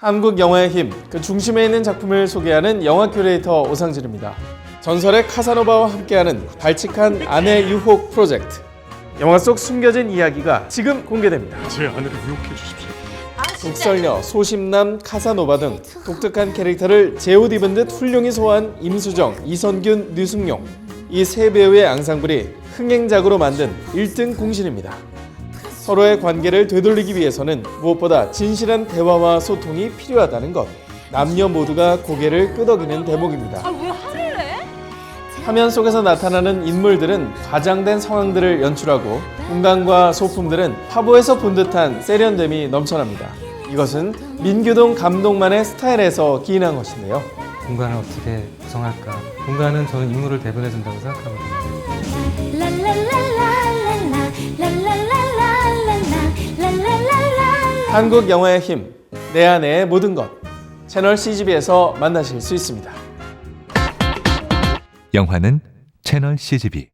한국 영화의 힘, 그 중심에 있는 작품을 소개하는 영화 큐레이터 오상진입니다. 전설의 카사노바와 함께하는 발칙한 아내 유혹 프로젝트. 영화 속 숨겨진 이야기가 지금 공개됩니다. 제 아내를 유혹해 주십시오. 독설녀, 소심남, 카사노바 등 독특한 캐릭터를 제옷 입은 듯 훌륭히 소화한 임수정, 이선균, 류승용 이세 배우의 앙상블이 흥행작으로 만든 1등 공신입니다. 서로의 관계를 되돌리기 위해서는 무엇보다 진실한 대화와 소통이 필요하다는 것. 남녀 모두가 고개를 끄덕이는 대목입니다. 왜 화를 내? 화면 속에서 나타나는 인물들은 과장된 상황들을 연출하고 공간과 소품들은 화보에서 본 듯한 세련됨이 넘쳐납니다. 이것은 민규동 감독만의 스타일에서 기인한 것인데요. 공간을 어떻게 구성할까? 공간은 저는 인물을 대변해 준다고 생각하거든요. 한국 영화의 힘, 내 안의 모든 것. 채널 CGV에서 만나실 수 있습니다. 영화는 채널 CGV